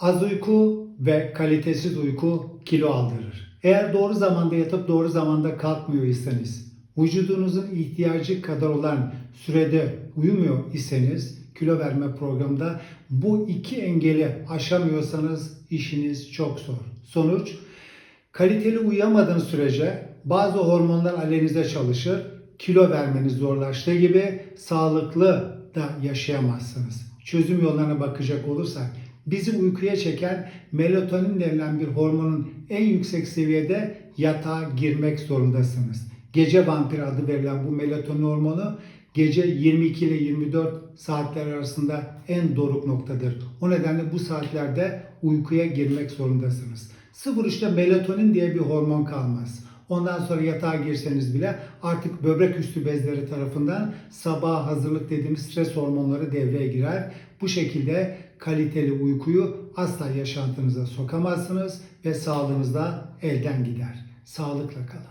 Az uyku ve kalitesiz uyku kilo aldırır. Eğer doğru zamanda yatıp doğru zamanda kalkmıyor iseniz, vücudunuzun ihtiyacı kadar olan sürede uyumuyor iseniz, kilo verme programında bu iki engeli aşamıyorsanız işiniz çok zor. Sonuç, kaliteli uyuyamadığınız sürece bazı hormonlar aleyhinize çalışır, kilo vermeniz zorlaştığı gibi sağlıklı da yaşayamazsınız. Çözüm yollarına bakacak olursak bizi uykuya çeken melatonin denilen bir hormonun en yüksek seviyede yatağa girmek zorundasınız. Gece vampir adı verilen bu melatonin hormonu gece 22 ile 24 saatler arasında en doruk noktadır. O nedenle bu saatlerde uykuya girmek zorundasınız. 03'te melatonin diye bir hormon kalmaz. Ondan sonra yatağa girseniz bile artık böbrek üstü bezleri tarafından sabaha hazırlık dediğimiz stres hormonları devreye girer. Bu şekilde kaliteli uykuyu asla yaşantınıza sokamazsınız ve sağlığınız da elden gider. Sağlıkla kalın.